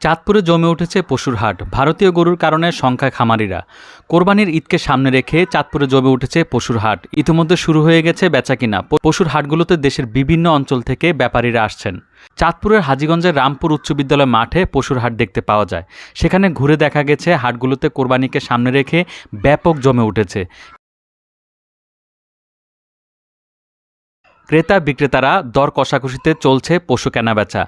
চাঁদপুরে জমে উঠেছে পশুর হাট। ভারতীয় গরুর কারণে সংখ্যায় খামারিরা। কোরবানির ঈদকে সামনে রেখে চাঁদপুরে জমে উঠেছে পশুর হাট। ইতিমধ্যে শুরু হয়ে গেছে বেচাকিনা। প- পশুর হাটগুলোতে দেশের বিভিন্ন অঞ্চল থেকে ব্যাপারীরা আসছেন। চাঁদপুরের হাজীগঞ্জের রামপুর উচ্চ বিদ্যালয় মাঠে পশুর হাট দেখতে পাওয়া যায়। সেখানে ঘুরে দেখা গেছে হাটগুলোতে কোরবানিকে সামনে রেখে ব্যাপক জমে উঠেছে। ক্রেতা বিক্রেতারা দর কষাকষিতে চলছে পশু কেনাবেচা।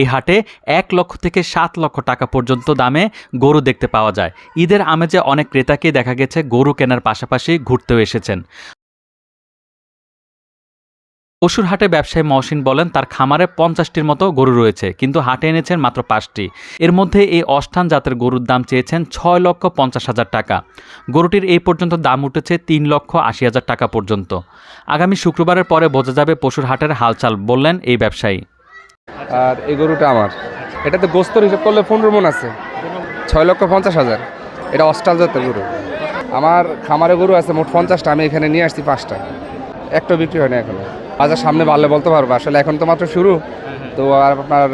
এই হাটে এক লক্ষ থেকে সাত লক্ষ টাকা পর্যন্ত দামে গরু দেখতে পাওয়া যায়। ঈদের আমেজে অনেক ক্রেতাকে দেখা গেছে গরু কেনার পাশাপাশি ঘুরতেও এসেছেন। পশুর হাটে ব্যবসায়ী মহসিন বলেন, তার খামারে পঞ্চাশটির মতো গরু রয়েছে, কিন্তু হাটে এনেছেন মাত্র পাঁচটি। এর মধ্যে এই অষ্ঠান জাতের গরুর দাম চেয়েছেন ছয় লক্ষ পঞ্চাশ হাজার টাকা। গরুটির এই পর্যন্ত দাম উঠেছে তিন লক্ষ আশি হাজার টাকা পর্যন্ত। আগামী শুক্রবারের পরে বোঝা যাবে পশুর হাটের হালচাল, বললেন এই ব্যবসায়ী। আর এই গরুটা আমার। এটাতে গোস্তর হিসাব করলে পনেরো মন আছে। ছয় লক্ষ পঞ্চাশ হাজার। এটা অস্টাল জাতের গরু। আমার খামারে গরু আছে মোট পঞ্চাশটা, আমি এখানে নিয়ে আসছি পাঁচটা। একটা বিক্রি হয় না এখনও। বাজার সামনে বাড়লে বলতে পারব। আসলে এখন তো মাত্র শুরু। তো আর আপনার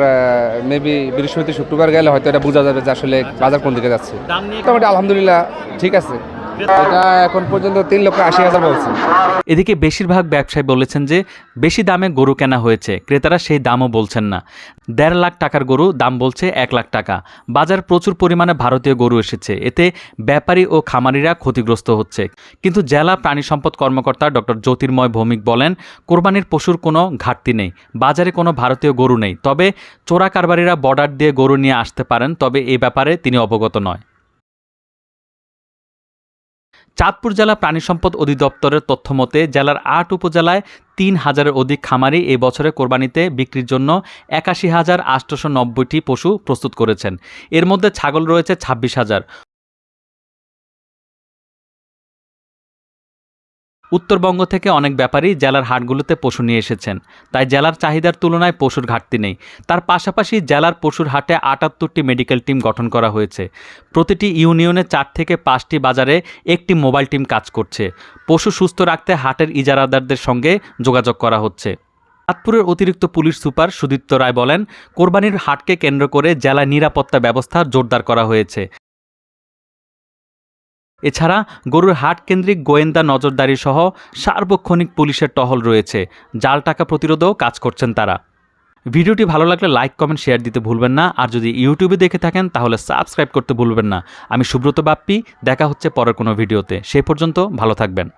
মেবি বৃহস্পতি, শুক্রবার গেলে হয়তো এটা বোঝা যাবে যে আসলে বাজার কোন দিকে যাচ্ছে। মোটামুটি আলহামদুলিল্লাহ ঠিক আছে। এটা এখন পর্যন্ত তিন লক্ষ আশি হাজার বলছে। এদিকে বেশিরভাগ ব্যবসায়ী বলেছেন যে, বেশি দামে গরু কেনা হয়েছে, ক্রেতারা সেই দামও বলছেন না। দেড় লাখ টাকার গরু, দাম বলছে এক লাখ টাকা। বাজার প্রচুর পরিমাণে ভারতীয় গরু এসেছে। এতে ব্যাপারী ও খামারিরা ক্ষতিগ্রস্ত হচ্ছে। কিন্তু জেলা প্রাণী সম্পদ কর্মকর্তা ডক্টর জ্যোতির্ময় ভৌমিক বলেন, কোরবানির পশুর কোনো ঘাটতি নেই। বাজারে কোনো ভারতীয় গরু নেই। তবে চোরা কারবারিরা বর্ডার দিয়ে গরু নিয়ে আসতে পারেন, তবে এই ব্যাপারে তিনি অবগত নয়। চাঁদপুর জেলা প্রাণী সম্পদ অধিদপ্তরের তথ্য মতে জেলার আট উপজেলায় তিন হাজারের অধিক খামারি এই বছরে কোরবানিতে বিক্রির জন্য একাশি হাজার আটশোশো নব্বইটি পশু প্রস্তুত করেছেন। এর মধ্যে ছাগল রয়েছে ছাব্বিশ হাজার। উত্তরবঙ্গ থেকে অনেক ব্যাপারী জেলার হাটগুলোতে পশু নিয়ে এসেছেন। তাই জেলার চাহিদার তুলনায় পশুর ঘাটতি নেই। তার পাশাপাশি জেলার পশুর হাটে আটাত্তরটি মেডিকেল টিম গঠন করা হয়েছে। প্রতিটি ইউনিয়নে চার থেকে পাঁচটি বাজারে একটি মোবাইল টিম কাজ করছে। পশু সুস্থ রাখতে হাটের ইজারাদারদের সঙ্গে যোগাযোগ করা হচ্ছে। চাঁদপুরের অতিরিক্ত পুলিশ সুপার সুদীপ্ত রায় বলেন, কোরবানির হাটকে কেন্দ্র করে জেলা নিরাপত্তা ব্যবস্থা জোরদার করা হয়েছে। এছাড়া গরুর হাট কেন্দ্রিক গোয়েন্দা নজরদারি সহ সার্বক্ষণিক পুলিশের টহল রয়েছে। জাল টাকা প্রতিরোধেও কাজ করছেন তারা। ভিডিওটি ভালো লাগলে লাইক, কমেন্ট, শেয়ার দিতে ভুলবেন না। আর যদি ইউটিউবে দেখে থাকেন, তাহলে সাবস্ক্রাইব করতে ভুলবেন না। আমি সুব্রত বাপ্পি, দেখা হচ্ছে পরের কোনো ভিডিওতে। সে পর্যন্ত ভালো থাকবেন।